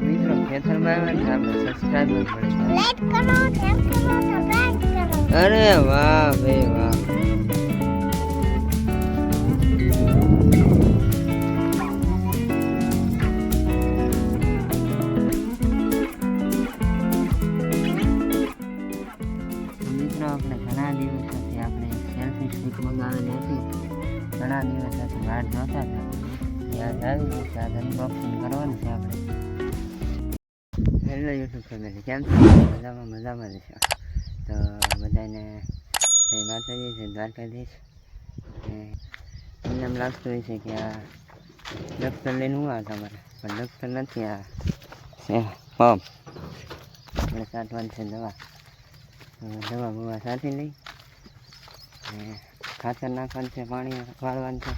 મિત્રો ખેતરમાં આવ્યા ને આપણે સબસ્ક્રાઈબર મળી લાઈક કરો. શેર કરો સબસ્ક્રાઇબ કરો અરે વાહ ભાઈ વાહ આપણે ઘણા દિવસોથી સ્ટિક મંગાવેલી હતી ઘણા દિવસોથી વાટ જોતા હતા યાદ આવી કે આજે અનબોક્સિંગ કરવાનું છે આપણે હેલો યુટ્યુબ ફેમિલી કેમ છો મજામાં મજામાં રહેશો તો બધાને જય માતાજી જય દ્વારકાધીશ ને તમને એમ લાગતું હોય છે કે આ ડોક્ટર લઈને હું આ તમારે પણ ડૉક્ટર નથી આ પંપ આપણે સાંટવાની છે દવા દવા બવા સાચી લઈ ખાતર નાખવાનું છે પાણી વાળવાનું છે.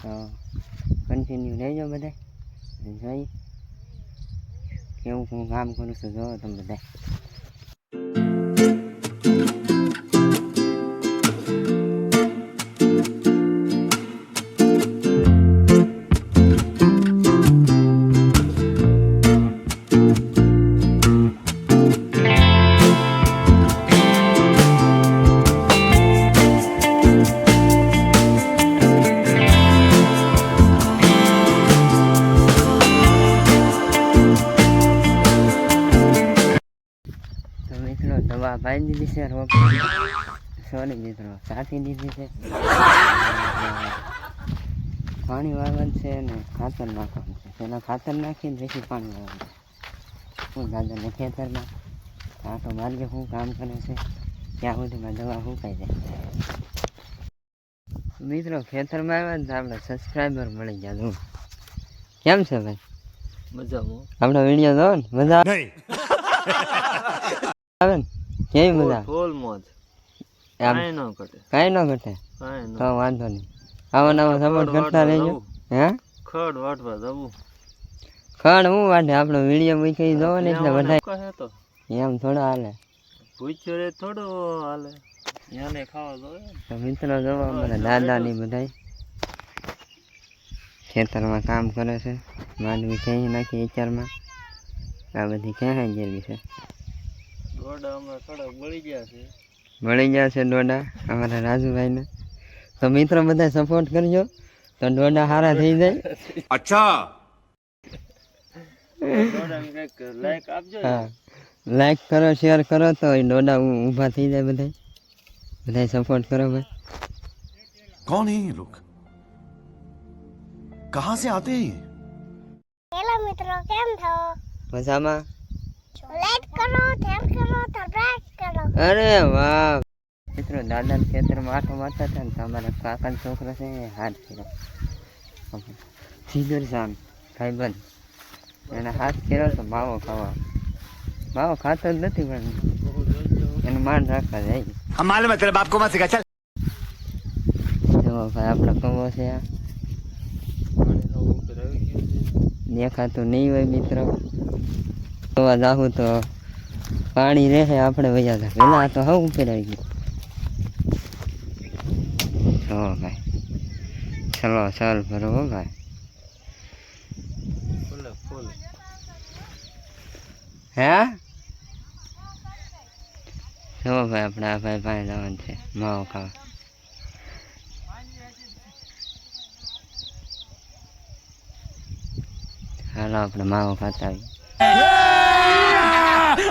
તો કન્ટિન્યુ રહેજો બધા જોઈ કેવું હું કામ કરું છું જોવો તમે બધા છે સાથી દીધી છે. પાણી વાળવાનું છે અને ખાતર નાખવાનું છે. પહેલાં ખાતર નાખીને પછી પાણી વાળવાનું છે. હું દાદાને ખેતરમાં આટો માર્ગે શું કામ કરે છે. ત્યાં સુધીમાં દવા સુકાઈ જાય. મિત્રો ખેતરમાં આવ્યા ને તો આપણે સબસ્ક્રાઈબર મળી ગયા. તું કેમ છે ભાઈ? મજામાં. આપણો વીડિયો જો ને? મજા આવે ને? કેવી મજા? આવે? ફૂલ મોજ. કાંઈ ન ઘટે. કાંઈ ન ઘટે? તો વાંધો નહીં. આવા નવા સપોર્ટ કરતા રહેજો. હે? ખડ વાટવા જવું. ખડ હું વાટે આપણો વીડિયો મૂકી જવો ને એટલે બધા એમ થોડો હાલે. પૂછ્યો રે થોડો હાલે. યાને ખાવા તો મિત્રો જવા અમારા દાદા ની બધા ખેતરમાં કામ કરે છે. માંડવી ક્યાંય નાખી વિચારમાં. આ બધી ક્યાં ગયેલી છે. મળી ગયા છે. બળી ગયા છે દોડા અમારા રાજુભાઈને. તો મિત્રો બધા સપોર્ટ કરજો. તો દોડા સારા થઈ જાય. અચ્છા. લાઈક હા. લાઈક કરો શેર કરો તો દોડા ઊભા થઈ જાય બધા બધા સપોર્ટ કરો ભાઈ. કોણ હે લોક કહાં સે આતે હે હેલો મિત્રો કેમ છો મજામાં? અરે વાહ. મિત્રો દાદાના ખેતરમાં આઠો મારતા હતા ને તમારા કાકાનો છોકરા છે હાથ ફેરો. સીધર સામ ભાઈબંધ એને હાથ ફેરો તો માવો ખાવા. માવો ખાતો નથી પણ એનું માન રાખવા જાય. અમારે મતલબ બાપકો માં શીખા ચાલ. જો ભાઈ આપડે કમો છે. આ દેખાતું નહીં હોય મિત્રો. જોવા જાવું તો પાણી રહે આપણે વૈયા જાય. પેલા તો હવે ઉપર ગયું. જો ભાઈ. ચલો ચાલ ભરો હો ભાઈ. હે? જો ભાઈ આપણે આ ભાઈ ભાઈ જવાનું છે. માવો ખાવા. હાલો આપણે માવો ખાતા આવીએ.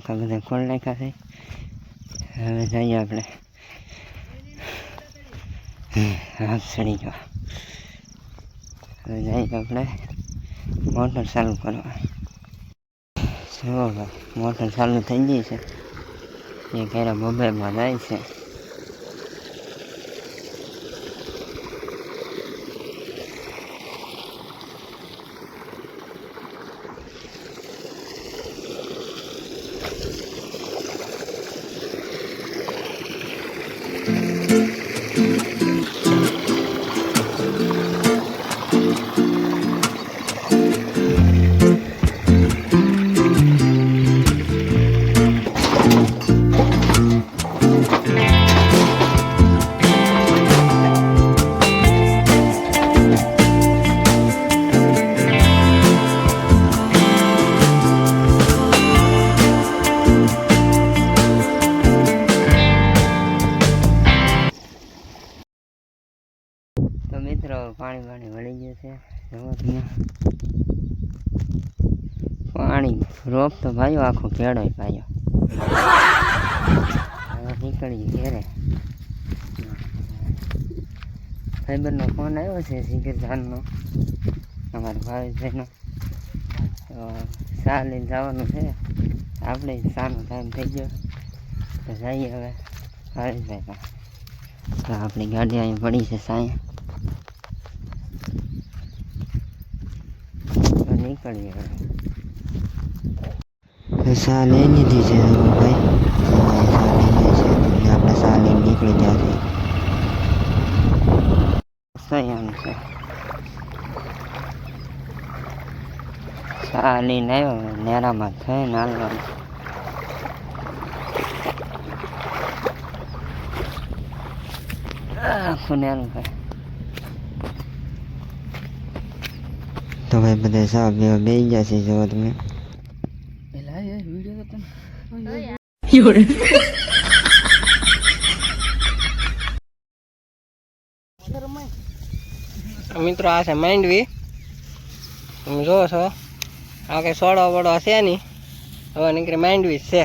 નાકા બધા ખોલ નાખ્યા છે. હવે જઈએ આપણે. હાથ ચડી ગયો. હવે જઈએ આપણે મોટર ચાલુ કરવા. જો મોટર ચાલુ થઈ ગઈ છે. એ ક્યારે મુંબઈમાં જાય છે. પાણી રોપ તો ભાઈ આખો કેળો હવે નીકળી ઘેરે. ફાઈબરનો ફોન આવ્યો છે સિગરજાનનો અમારા ભાવેશભાઈનો. તો સા લઈને જવાનું છે? આપણે સાનો ટાઈમ થઈ ગયો. તો જઈએ હવે ભાવેશભાઈ પાસે તો આપણી ગાડી અહીં પડી છે સાંઈ. નીકળીએ હવે. સા લઈ લીધી છે ભાઈ. આપણે સા લઈને નીકળી ગયા છે. સા લઈને આવ્યો નેરામાં થઈ નાલવાનું આખું નેરું ભાઈ તો ભાઈ બધા સાહેબ બે ગયા છે જો તમે. મિત્રો આ છે માંડવી તમે જોવો છો. આ કંઈ સોડો બોડો છે નહીં હવે નીકળી માંડવી છે.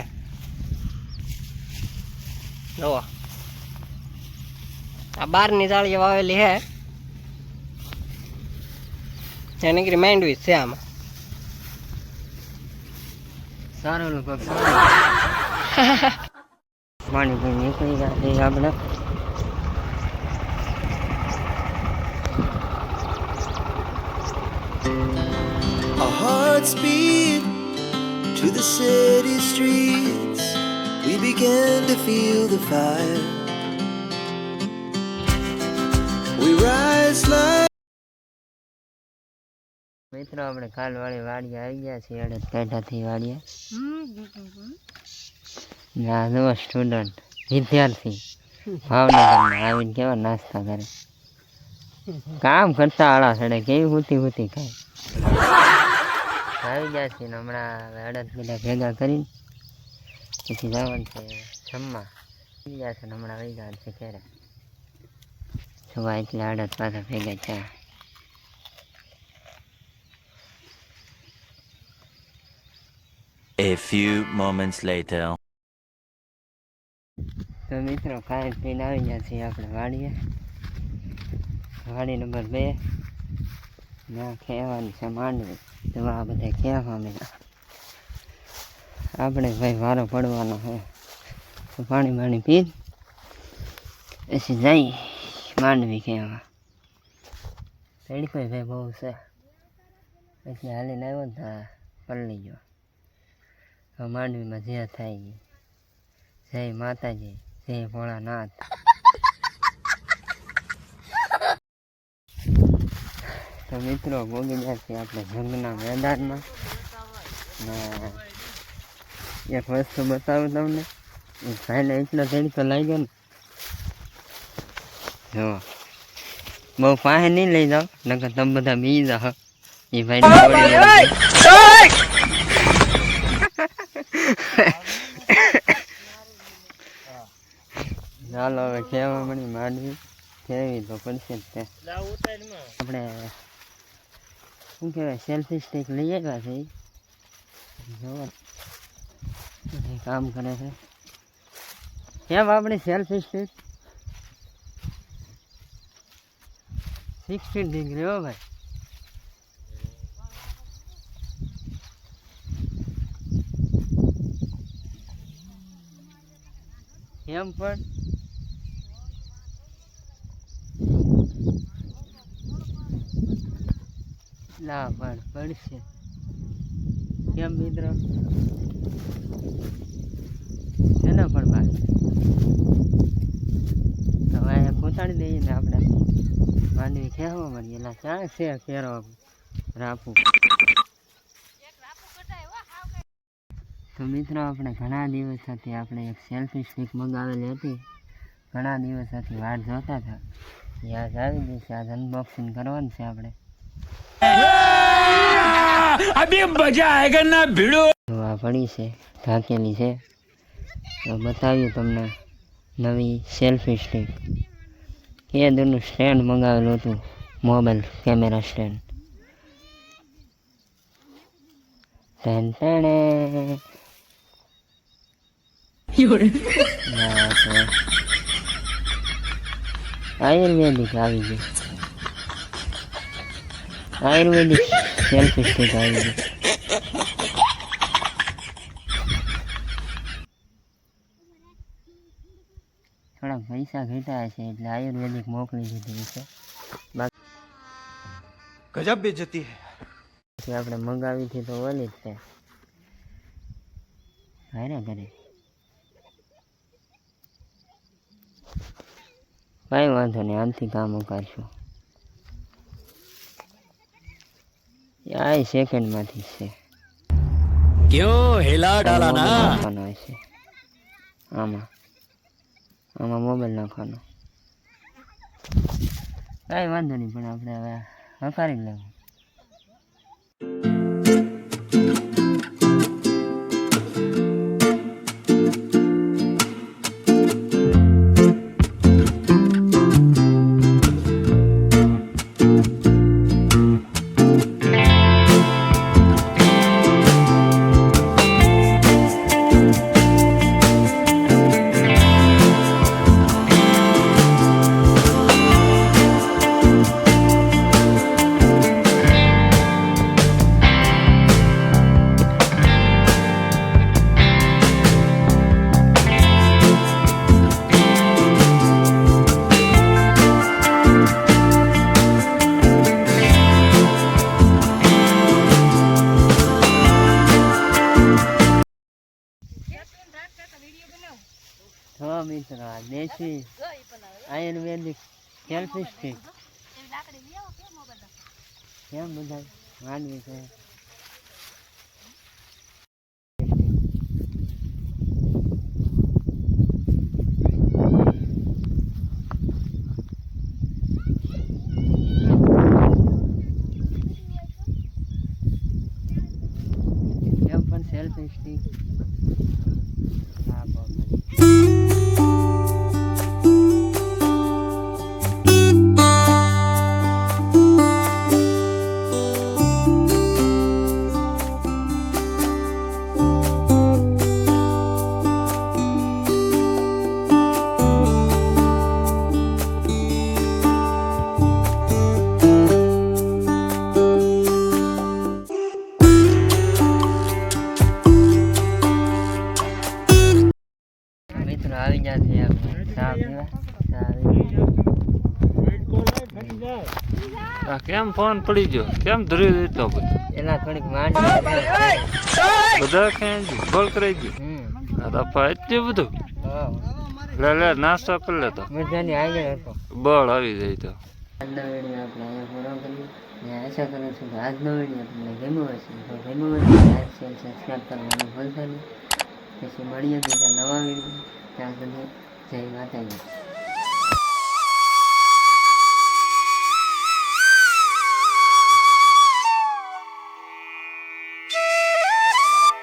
જોવો. આ બારની જાળી વાવેલી છે. ત્યાં નીકળી માંડવી જ છે આમાં સારું લોકો પાણી પી નીકળી ગયા છે આપણે Our hearts beat to the city streets. We began to feel the fire. We rise like મિત્રો, આપણે કાલવાળી વાડીએ આવી ગયા છીએ અડદ પેઢાથી વાડીએ. ના જો સ્ટુડન્ટ વિદ્યાર્થી. ભાવનગરમાં આવીને કેવા નાસ્તા કરે? કામ કરતા આળા સડે કેવી હુતી હુતી ખાય? આવી ગયા છીએ, ને હમણાં હવે અડદ બધા ભેગા કરીને પછી જવાનું છે જમવા. આવી ગયા છે ને હમણાં આવી ગયા છે ક્યારે જોવા એટલે અડદ પાછા ભેગા થયા. A few moments later. તો મિત્રો ખાઈ પીને આવી ગયા છીએ આપણે વાડીએ વાડી નંબર બે. ના ખેવાની છે, માંડવી. તો આ બધા ખેવા મેં આપણે ભાઈ વારો પડવાનો છે. તો પાણી પાણી પી પછી જઈ માંડવી ખેવા કોઈ ભાઈ બહુ છે. પછી હાલીને આવ્યો ને પલળી ગયો. માંડવીમાં જે થાય છે. જય માતાજી જય ભોળાનાથ. તો મિત્રો ભોગી ગયા છીએ આપણે જંગના મેદાનમાં ને એક વસ્તુ બતાવું તમને. એ ભાઈને એટલો તડકો લાગ્યો ને. જો બહુ પાસે નહીં લઈ જાઓ નકર તમે બધા બી જાઓ. એ ભાઈ ચાલો હવે કહેવા મળી માંડવી. કેવી તો પડશે જ તે. આપણે શું કહેવાય સેલ્ફી સ્ટિક લઈ આવ્યા છે ઈ. જોવો. એ કામ કરે છે. કેમ આપણી સેલ્ફી સ્ટિક સિક્સટીન ડિગ્રી હો ભાઈ. એમ પણ ના પણ પડશે કેમ મિત્રો? છે ને પણ બાકી. હવે પહોંચાડી દઈએ ને આપણે. માંડવી કહેવા મળીએ એટલે ક્યાં છે કેરો રાપુ? તો મિત્રો, આપણે ઘણા દિવસોથી આપણે એક સેલ્ફી સ્ટિક મંગાવેલી હતી. ઘણા દિવસોથી વાટ જોતા હતા. યાદ આવી જશે આજ અનબોક્સિંગ કરવાનું છે આપણે. अभी मजा आएगा ना भिड़ो તો આ પડી છે ઢાંકેલી છે તો બતાવ્યું તમને નવી સેલ્ફી સ્ટિક કે દૂરનું સ્ટેન્ડ મંગાવેલું હતું મોબાઈલ કેમેરા સ્ટેન્ડ ટેન ટેણે બસ, બસ. આયુર્વેદિક આવી ગયું આયુર્વેદિક સેલ્ફ સ્ટેટ આયુર્વેદિક થોડા પૈસા ઘટ્યા છે એટલે આયુર્વેદિક મોકલી દીધી છે. બાકી ગજબ બેજતી હે. આપણે મંગાવી હતી તો વલી જ હા ને ઘરે. કાંઈ વાંધો નહીં આમથી કામ ઉકારશું આ સેકન્ડમાંથી છે. ક્યો હેલા ડાલા ના? નાખવાનો આમાં. આમાં મોબાઈલ નાખવાનો. કાંઈ વાંધો નહીં પણ આપણે હવે હકારી લેવું. આ દેશી. આયુર્વેદિક સેલ્ફી સ્ટિક કેમ બધા માનવી છે? કેમ પણ ફોન પડી ગયો. કેમ ધરી દીધો બધો? એના થોડીક માંડવી બધા ક્યાં કોલ કરાઈ ગયો? એટલું બધું. લે લે નાસ્તો કરી લેતો મજાની આગળ હતો. બળ આવી જાય તો. આજનો વીડિયો આપણે અહીંયા પૂરો કરીએ ને આશા કરું છું કે આજનો વીડિયો તમને ગમ્યો હશે. તો ગમ્યો તો લાઈક શેર સબસ્ક્રાઈબ કરવાનું ભૂલતા નહીં. પછી મળીએ બીજા નવા વીડિયો ત્યાં સુધી જય માતાજી.